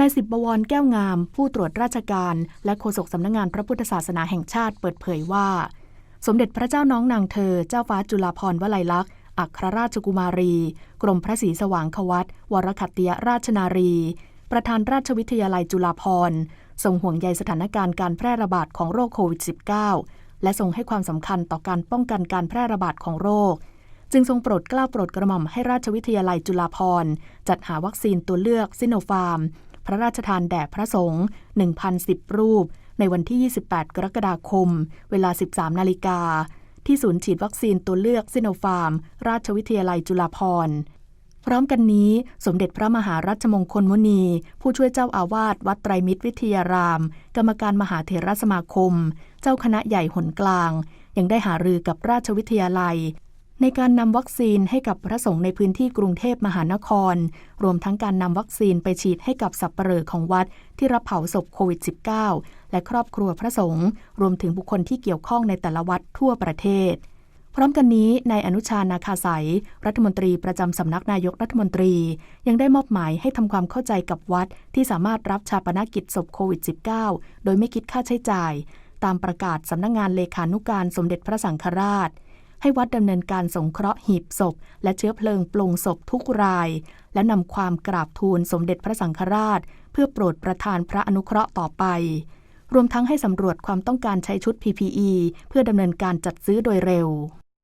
นายสิบบวรแก้วงาม ผู้ตรวจราชการ และโฆษกสำนักงงานพระพุทธศาสนาแห่งชาติเปิดเผยว่า สมเด็จพระเจ้าน้องนางเธอ เจ้าฟ้าจุฬาภรณ์วลัยลักษณ์อัครราชกุมารี กรมพระศรีสว่างควัตวรคัตติยราชนารี ประธานราชวิทยาลัยจุฬาภรณ์ทรงห่วงใยสถานการณ์การแพร่ระบาดของโรคโควิด -19 และทรงให้ความสำคัญต่อการป้องกันการแพร่ระบาดของโรค จึงทรงโปรดเกล้าโปรดกระหม่อมให้ราชวิทยาลัยจุฬาภรณ์จัดหาวัคซีนตัวเลือกซิโนฟาร์ม พระราชทานแด่พระสงฆ์1,010 รูป ในวันที่ 28 กรกฎาคม เวลา 13 นาฬิกา ที่ศูนย์ฉีดวัคซีนตัวเลือกซิโนฟาร์ม ราชวิทยาลัยจุฬาภรณ์พร้อมกันนี้สมเด็จพระมหารัชมงคลมุนี ผู้ช่วยเจ้าอาวาสวัดไตรมิตรวิทยาราม กรรมการมหาเถรสมาคม เจ้าคณะใหญ่หนกลาง ยังได้หารือกับราชวิทยาลัย ในการนำวัคซีนให้กับพระสงฆ์ในพื้นที่กรุงเทพมหานคร รวมทั้งการนำวัคซีนไปฉีดให้กับสับปเหร่อของวัดที่รับเผาศพโควิด -19 และครอบครัวพระสงฆ์รวมถึงบุคคลที่เกี่ยวข้องในแต่ละวัดทั่วประเทศ พร้อมกันนี้นายอนุชานาคาสายรัฐมนตรีประจำสำนักนายกรัฐมนตรี ยังได้มอบหมายให้ทำความเข้าใจกับวัดที่สามารถรับชาปนกิจศพโควิด -19 โดยไม่คิดค่าใช้จ่าย ตามประกาศสำนักงงานเลขานุการสมเด็จพระสังฆราช ให้วัดดำเนินการสงเคราะห์หีบศพ และเชื้อเพลิงปลงศพทุกราย และนำความกราบทูลสมเด็จพระสังฆราช เพื่อโปรดประทานพระอนุเคราะห์ต่อไป รวมทั้งให้สำรวจความต้องการใช้ชุด PPE เพื่อดำเนินการจัดซื้อโดยเร็ว